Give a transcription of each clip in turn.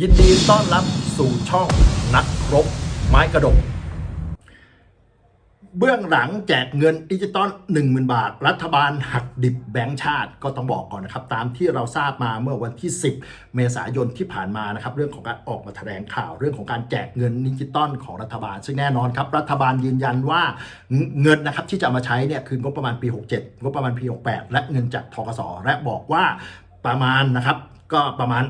ยินดีต้อนรับสู่ช่องนักครบไม้กระดก เบื้องหลังแจกเงินดิจิตอล10,000 บาท รัฐบาลหักดิบแบงก์ชาติ ก็ต้องบอกก่อนนะครับ ตามที่เราทราบมาเมื่อวันที่ 10 เมษายนที่ผ่านมานะครับ เรื่องของการออกมาแถลงข่าว เรื่องของการแจกเงินดิจิตอลของรัฐบาล ซึ่งแน่นอนครับ รัฐบาลยืนยันว่าเงินนะครับที่จะมาใช้เนี่ยคืองบประมาณปี 67งบประมาณปี 68 และเงินจากทกสและบอกว่าประมาณนะครับก็ประมาณ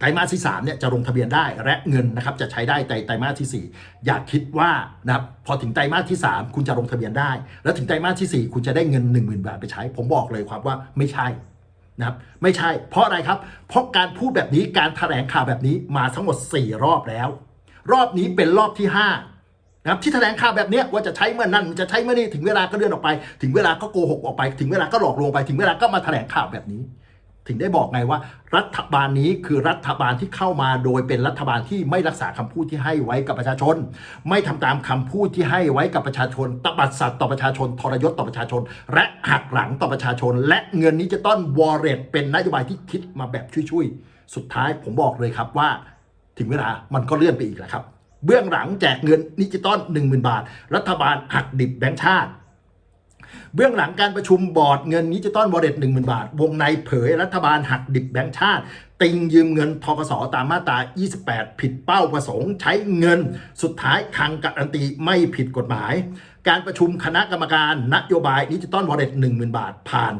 ไตรมาสที่3เนี่ยจะลงทะเบียนได้และเงินนะครับจะใช้ได้ในไตรมาสที่ 4 อย่าคิดว่านะครับพอถึงไตรมาสที่ 3 คุณจะลงทะเบียนได้ แล้วถึงไตรมาสที่ 4 คุณจะได้เงิน 1 0,000 บาทไปใช้ ผมบอกเลยครับว่าไม่ใช่นะครับไม่ใช่ เพราะอะไรครับ เพราะการพูดแบบนี้การแถลงข่าวแบบนี้มาทั้งหมด 4 รอบแล้ว รอบนี้เป็นรอบที่ 5นะครับที่แถลงข่าวแบบนี้ว่าจะใช้เมื่อนั้นจะใช้เมื่อนี้ถึงเวลาก็เลื่อนออกไป ถึงเวลาก็โกหกออกไป ถึงเวลาก็หลอกลวงไป ถึงเวลาก็มาแถลงข่าวแบบนี้ ถึงได้บอกไงว่า รัฐบาลนี้คือรัฐบาลที่เข้ามาโดยเป็นรัฐบาลที่ไม่รักษาคำพูดที่ให้ไว้กับประชาชน ไม่ทำตามคำพูดที่ให้ไว้กับประชาชนตบัดสัตว์ต่อประชาชนทรยศต่อประชาชน และหักหลังต่อประชาชน และเงินนี้จะต้องวอลเล็ตเป็นนโยบายที่คิดมาแบบช่วยๆสุดท้ายผมบอกเลยครับว่า ถึงเวลามันก็เลื่อนไปอีกแล้วครับ เบื้องหลังแจกเงินดิจิตอล10,000 บาท รัฐบาลหักดิบแบงค์ชาติ เบื้องหลังการประชุมบอร์ดเงินนี้จะต้อนวอเล็ตหนึ่งหมื่นบาท วงในเผยรัฐบาลหักดิบแบงค์ชาติ ติงยืมเงินทกสตามมาตรา 28 ผิดเป้าประสงค์ ใช้เงินสุดท้ายคังการันตีไม่ผิดกฎหมาย การประชุมคณะกรรมการนโยบายดิจิตอลวอลเล็ตหนึ่งหมื่นบาทผ่าน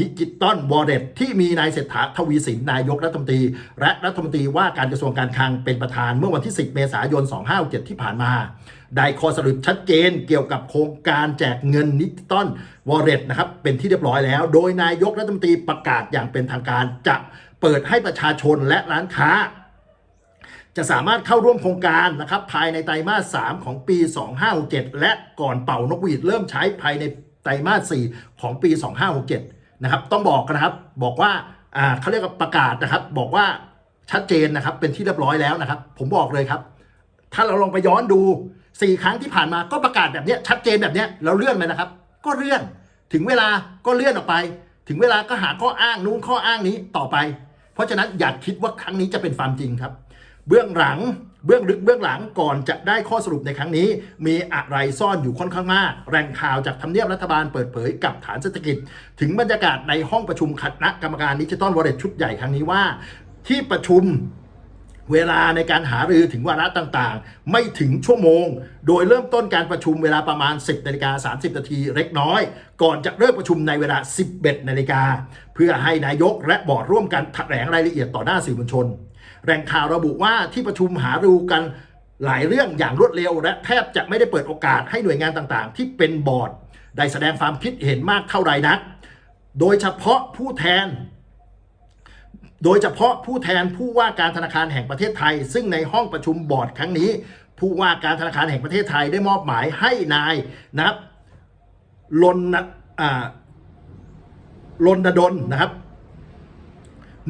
ดิจิตอลวอลเล็ตที่มีนายเศรษฐาทวีสินนายกรัฐมนตรี และรัฐมนตรีว่าการกระทรวงการคลังเป็นประธานเมื่อวันที่ 10 เมษายน 2567 ที่ผ่านมา ได้ข้อสรุปชัดเจนเกี่ยวกับโครงการแจกเงินดิจิตอลวอลเล็ตนะครับเป็นที่เรียบร้อยแล้ว โดยนายกรัฐมนตรีประกาศอย่างเป็นทางการ จะเปิดให้ประชาชนและร้านค้าจะสามารถเข้าร่วมโครงการนะครับภายในไตรมาส 3 ของปี 2567 และก่อนเป่านกหวีดเริ่มใช้ภายในไตรมาส 4 ของปี 2567 นะครับ ต้องบอกกันนะครับ บอกว่าอ่าเขาเรียกว่าประกาศนะครับ บอกว่าชัดเจนนะครับ เป็นที่เรียบร้อยแล้วนะครับ ผมบอกเลยครับ ถ้าเราลองไปย้อนดู4ครั้งที่ผ่านมาก็ประกาศแบบนี้ชัดเจนแบบนี้เราเลื่อนไปนะครับ ก็เลื่อนถึงเวลาก็เลื่อนออกไป ถึงเวลาก็หาข้ออ้างนู้นข้ออ้างนี้ต่อไป เพราะฉะนั้นอย่าคิดว่าครั้งนี้จะเป็นความจริงครับ เบื้องหลัง เบื้องลึกเบื้องหลังก่อนจะได้ข้อสรุปในครั้งนี้ มีอะไรซ่อนอยู่ค่อนข้างมาก แรงข่าวจากทำเนียบรัฐบาลเปิดเผยกับฐานเศรษฐกิจ ถึงบรรยากาศในห้องประชุมคณะกรรมการดิจิตอลวอลเล็ตชุดใหญ่ครั้งนี้ว่า ที่ประชุม เวลาในการหารือถึงวาระต่างๆ ไม่ถึงชั่วโมง โดยเริ่มต้นการประชุมเวลาประมาณ 10นาฬิกา30นาทีเล็กน้อย ก่อนจะเริ่มประชุมในเวลา 11นาฬิกาเพื่อให้นายกและบอร์ดร่วมกันแถลงรายละเอียดต่อหน้าสื่อมวลชน แหล่งข่าวระบุว่าที่ประชุมหารือกันหลายเรื่องอย่างรวดเร็ว และแทบจะไม่ได้เปิดโอกาสให้หน่วยงานต่างๆ ที่เป็นบอร์ด ได้แสดงความคิดเห็นมากเท่าไรนัก โดยเฉพาะผู้แทน โดยเฉพาะผู้แทนผู้ว่าการธนาคารแห่งประเทศไทย ซึ่งในห้องประชุมบอร์ดครั้งนี้ ผู้ว่าการธนาคารแห่งประเทศไทยได้มอบหมายให้นายนะครับลนลนดลนะครับ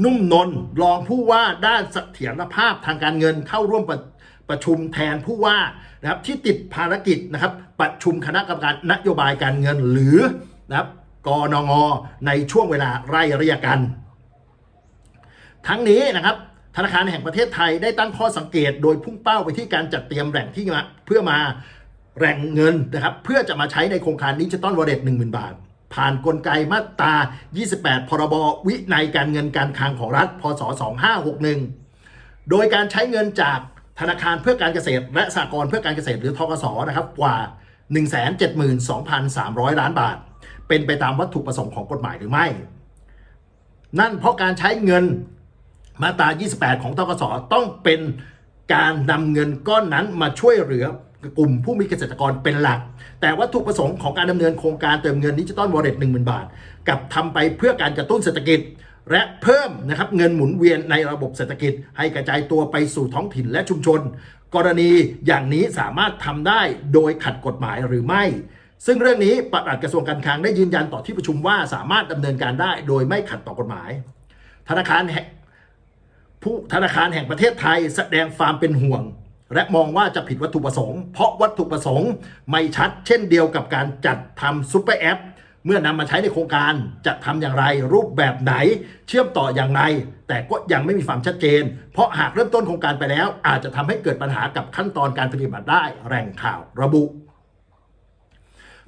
นุ่มนนรองผู้ว่าด้านเสถียรภาพทางการเงินเข้าร่วมประประชุมแทนผู้ว่านะครับที่ติดภารกิจนะครับ ประชุมคณะกรรมการนโยบายการเงินหรือนะครับกนงในช่วงเวลาไล่เรียกกัน ทั้งนี้นะครับธนาคารแห่งประเทศไทยได้ตั้งข้อสังเกต โดยพุ่งเป้าไปที่การจัดเตรียมแหล่งที่มาเพื่อมาแหล่งเงินนะครับเพื่อจะมาใช้ในโครงการดิจิตอลวอลเล็ตหนึ่งหมื่นบาท ผ่านกลไกมาตรา 28 พรบวินัยการเงินการคลังของรัฐ พศ 2561 โดยการใช้เงินจากธนาคารเพื่อการเกษตร และสหกรณ์เพื่อการเกษตรหรือทกสนะครับกว่า 172,300 ล้านบาท เป็นไปตามวัตถุประสงค์ของกฎหมายหรือไม่ นั่นเพราะการใช้เงิน มาตรา 28 ของตกสต้องเป็นการนำเงินก้อนนั้นมาช่วยเหลือกลุ่มผู้มีเกษตรกรเป็นหลัก แต่วัตถุประสงค์ของการดำเนินโครงการเติมเงินดิจิตอลวอลเล็ต10,000บาท กับทำไปเพื่อการกระตุ้นเศรษฐกิจ และเพิ่มนะครับเงินหมุนเวียนในระบบเศรษฐกิจ ให้กระจายตัวไปสู่ท้องถิ่นและชุมชน กรณีอย่างนี้สามารถทำได้โดยขัดกฎหมายหรือไม่ ซึ่งเรื่องนี้ปลัดกระทรวงการคลังได้ยืนยันต่อที่ประชุมว่าสามารถดำเนินการได้โดยไม่ขัดต่อกฎหมาย ธนาคารแห ผู้ธนาคารแห่งประเทศไทยแสดงความเป็นห่วง และมองว่าจะผิดวัตถุประสงค์ เพราะวัตถุประสงค์ไม่ชัด เช่นเดียวกับการจัดทำซุปเปอร์แอปเมื่อนำมาใช้ในโครงการจะทำอย่างไร รูปแบบไหน เชื่อมต่ออย่างไร แต่ก็ยังไม่มีความชัดเจน เพราะหากเริ่มต้นโครงการไปแล้ว อาจจะทำให้เกิดปัญหากับขั้นตอนการปฏิบัติได้แหล่งข่าวระบุ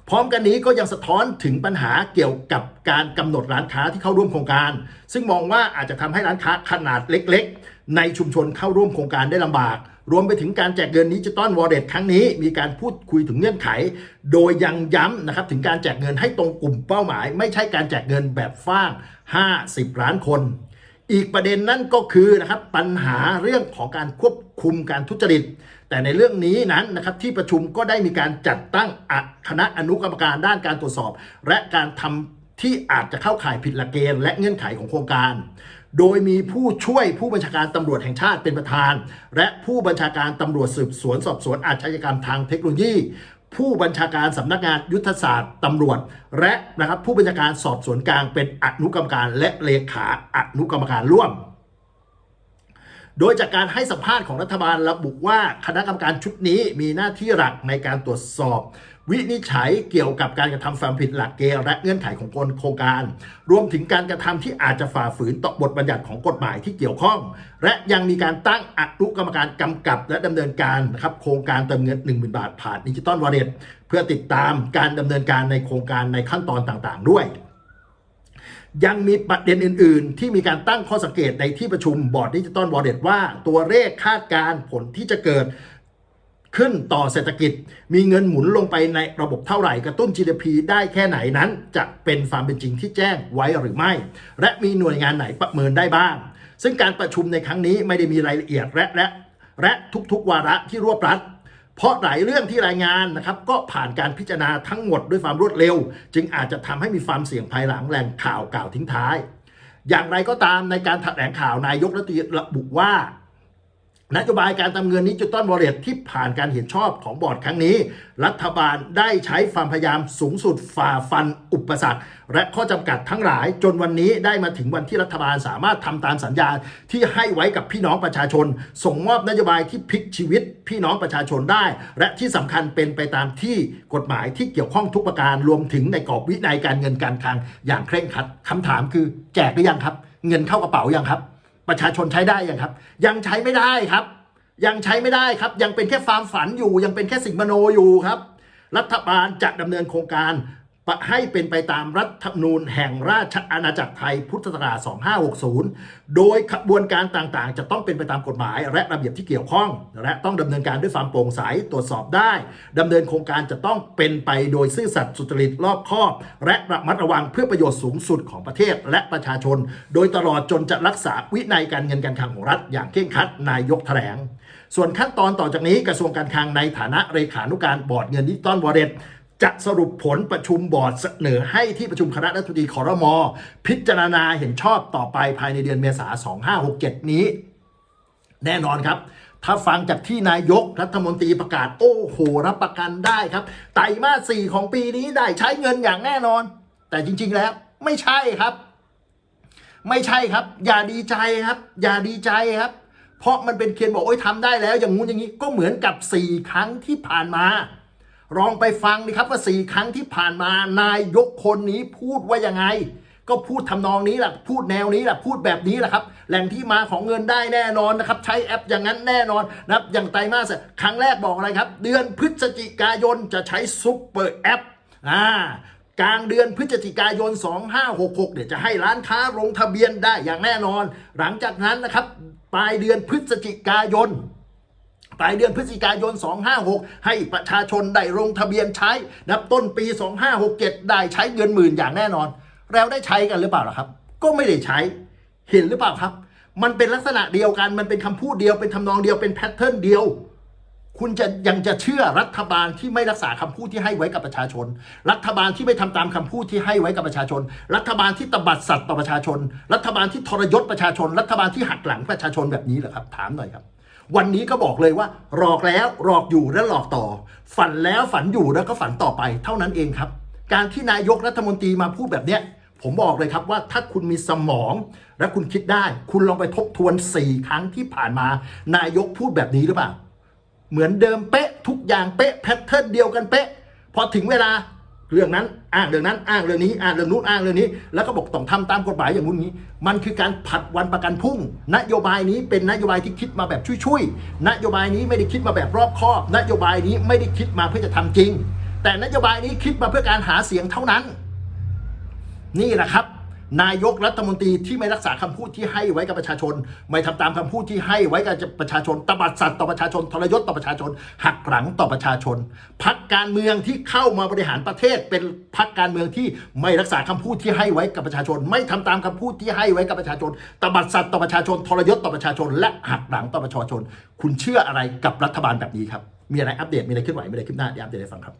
พร้อมกันนี้ก็ยังสะท้อนถึงปัญหาเกี่ยวกับการกำหนดร้านค้าที่เข้าร่วมโครงการ ซึ่งมองว่าอาจจะทำให้ร้านค้าขนาดเล็ก ๆ ในชุมชนเข้าร่วมโครงการได้ลำบาก รวมไปถึงการแจกเงินดิจิตอลวอลเล็ตครั้งนี้ มีการพูดคุยถึงเงื่อนไข โดยยังย้ำนะครับถึงการแจกเงินให้ตรงกลุ่มเป้าหมาย ไม่ใช่การแจกเงินแบบฟ้าง 50 ล้านคน อีกประเด็นนั่นก็คือนะครับปัญหาเรื่องของการควบคุมการทุจริต แต่ในเรื่องนี้นั้นนะครับที่ประชุมก็ได้มีการจัดตั้งคณะอนุกรรมการด้านการตรวจสอบ และการทำที่อาจจะเข้าข่ายผิดหลักเกณฑ์และเงื่อนไขของโครงการ โดยมีผู้ช่วยผู้บัญชาการตำรวจแห่งชาติเป็นประธาน และผู้บัญชาการตำรวจสืบสวนสอบสวนอาชญากรรมทางเทคโนโลยี ผู้บัญชาการสำนักงานยุทธศาสตร์ตำรวจ และนะครับผู้บัญชาการสอบสวนกลางเป็นอนุกรรมการและเลขาอนุกรรมการร่วม โดยจากการให้สัมภาษณ์ของรัฐบาลระบุว่าคณะกรรมการชุดนี้มีหน้าที่หลักในการตรวจสอบ วินิจฉัยเกี่ยวกับการกระทำความผิดหลักเกณฑ์และเงื่อนไขของโครงการ รวมถึงการกระทำที่อาจจะฝ่าฝืนต่อบทบัญญัติของกฎหมายที่เกี่ยวข้อง และยังมีการตั้งอนุกรรมการกำกับและดำเนินการนะครับโครงการเติมเงิน 1 0,000 บาทผ่านดิจิตอลวอลเล็ตเพื่อติดตามการดำเนินการในโครงการในขั้นตอนต่างๆ ด้วย ยังมีประเด็นอื่น ๆ ที่มีการตั้งข้อสังเกตในที่ประชุมบอร์ดดิจิตอลวอลเล็ตว่าตัวเลขคาดการผลที่จะเกิดขึ้นต่อเศรษฐกิจ มีเงินหมุนลงไปในระบบเท่าไหร่กระตุ้น GDP ได้แค่ไหนนั้น จะเป็นความเป็นจริงที่แจ้งไว้หรือไม่ และมีหน่วยงานไหนประเมินได้บ้าง ซึ่งการประชุมในครั้งนี้ไม่ได้มีรายละเอียดและและและทุกๆ วาระที่รวบรัด เพราะหลายเรื่องที่รายงานนะครับก็ผ่านการพิจารณาทั้งหมดด้วยความรวดเร็ว จึงอาจจะทำให้มีความเสี่ยงภายหลังแหล่งข่าวกล่าวทิ้งท้าย อย่างไรก็ตามในการแถลงข่าวนายกรัฐมนตรีระบุว่า นโยบายการทำเงินดิจิตอลวอลเล็ตที่ผ่านการเห็นชอบของบอร์ดครั้งนี้ รัฐบาลได้ใช้ความพยายามสูงสุดฝ่าฟันอุปสรรค และข้อจำกัดทั้งหลาย จนวันนี้ได้มาถึงวันที่รัฐบาลสามารถทำตามสัญญาที่ให้ไว้กับพี่น้องประชาชน ส่งมอบนโยบายที่พลิกชีวิต พี่น้องประชาชนได้ และที่สำคัญเป็นไปตามที่กฎหมายที่เกี่ยวข้องทุกประการรวมถึงในกรอบวินัยการเงินการคลังอย่างเคร่งครัดคำถามคือแจกหรือยังครับ เงินเข้ากระเป๋ายังครับ ประชาชนใช้ได้ยังครับ ยังใช้ไม่ได้ครับ ยังใช้ไม่ได้ครับ ยังเป็นแค่ความฝันอยู่ ยังเป็นแค่สิ่งมโนอยู่ครับ รัฐบาลจะดำเนินโครงการ ให้เป็นไปตามรัฐธรรมนูญแห่งราชอาณาจักรไทยพุทธศักราช 2560 โดยขบวนการต่างๆ จะต้องเป็นไปตามกฎหมาย และระเบียบที่เกี่ยวข้อง และต้องดำเนินการด้วยความโปร่งใสตรวจสอบได้ดำเนินโครงการจะต้องเป็นไปโดยซื่อสัตย์สุจริตรอบคอบ และระมัดระวังเพื่อประโยชน์สูงสุดของประเทศและประชาชน โดยตลอดจนจะรักษาวินัยการเงินการคลังของรัฐ อย่างเคร่งครัดนายกแถลงส่วนขั้นตอนต่อจากนี้กระทรวงการคลังในฐานะเลขานุการบอร์ดเงินดิจิตอลวอลเล็ต จะสรุปผลประชุมบอร์ดเสนอให้ที่ประชุมคณะรัฐมนตรีคอรมอพิจารณาเห็นชอบต่อไปภายในเดือนเมษา2567 นี้ แน่นอนครับ ถ้าฟังจากที่นายกรัฐมนตรีประกาศ โอ้โห รับประกันได้ครับ ไตรมาสสี่ของปีนี้ได้ใช้เงินอย่างแน่นอน แต่จริง ๆ แล้วไม่ใช่ครับ ไม่ใช่ครับ อย่าดีใจครับ อย่าดีใจครับ เพราะมันเป็นเคียนบอกโอ้ยทำได้แล้ว อย่างงู้นอย่างนี้ก็เหมือนกับ4ครั้งที่ผ่านมา ลองไปฟังดิครับว่า4ครั้งที่ผ่านมานายยกคนนี้พูดว่ายังไง ก็พูดทำนองนี้แหละพูดแนวนี้แหละพูดแบบนี้แหละครับ แหล่งที่มาของเงินได้แน่นอนนะครับ ใช้แอปอย่างนั้นแน่นอนนะครับ อย่างไตรมาสครั้งแรกบอกอะไรครับ เดือนพฤศจิกายนจะใช้ซุปเปอร์แอปอ่ากลางเดือนพฤศจิกายน 2566 เดี๋ยวจะให้ร้านค้าลงทะเบียนได้อย่างแน่นอน หลังจากนั้นนะครับ ปลายเดือนพฤศจิกายน ปลายเดือนพฤศจิกายน 256 ให้ประชาชนได้ลงทะเบียนใช้นับต้นปี 2567 ได้ใช้เงินหมื่นอย่างแน่นอน แล้วได้ใช้กันหรือเปล่าล่ะครับ ก็ไม่ได้ใช้เห็นหรือเปล่าครับ มันเป็นลักษณะเดียวกันมันเป็นคำพูดเดียวเป็นทำนองเดียวเป็นแพทเทิร์นเดียวคุณจะยังจะเชื่อรัฐบาลที่ไม่รักษาคำพูดที่ให้ไว้กับประชาชน รัฐบาลที่ไม่ทำตามคำพูดที่ให้ไว้กับประชาชน รัฐบาลที่ตบัดสัตว์ต่อประชาชน รัฐบาลที่ทรยศประชาชน รัฐบาลที่หักหลังประชาชนแบบนี้เหรอครับ ถามหน่อยครับ วันนี้ก็บอกเลยว่าหลอกแล้วหลอกอยู่และหลอกต่อ ฝันแล้วฝันอยู่แล้วก็ฝันต่อไป เท่านั้นเองครับ การที่นายกรัฐมนตรีมาพูดแบบเนี้ยผมบอกเลยครับว่าถ้าคุณมีสมอง และคุณคิดได้ คุณลองไปทบทวน 4 ครั้งที่ผ่านมา นายกพูดแบบนี้หรือเปล่า เหมือนเดิมเป๊ะทุกอย่างเป๊ะแพทเทิร์นเดียวกันเป๊ะ พอถึงเวลา เรื่องนั้นอ้างเรื่องนั้นอ้างเรื่องนี้อ้างเรื่องนู้นอ้างเรื่องนี้ แล้วก็บอกต้องทำตามกฎหมายอย่างนู้นนี้ มันคือการผัดวันประกันพรุ่ง นโยบายนี้เป็นนโยบายที่คิดมาแบบช่วยๆนโยบายนี้ไม่ได้คิดมาแบบรอบคอบ นโยบายนี้ไม่ได้คิดมาเพื่อจะทำจริง แต่นโยบายนี้คิดมาเพื่อการหาเสียงเท่านั้น นี่แหละครับ นายกรัฐมนตรีที่ไม่รักษาคำพูดที่ให้ไว้กับประชาชน ไม่ทำตามคำพูดที่ให้ไว้กับประชาชนตบัดสัตว์ต่อประชาชนทรยศต่อประชาชน หักหลังต่อประชาชนพักการเมืองที่เข้ามาบริหารประเทศ เป็นพักการเมืองที่ไม่รักษาคำพูดที่ให้ไว้กับประชาชน ไม่ทำตามคำพูดที่ให้ไว้กับประชาชนตบัดสัตว์ต่อประชาชนทรยศต่อประชาชน และหักหลังต่อประชาชน คุณเชื่ออะไรกับรัฐบาลแบบนี้ครับมีอะไรอัปเดตมีอะไรเคลื่อนไหวมีอะไรขึ้นหน้าเดี๋ยวอัปเดตให้ฟังครับ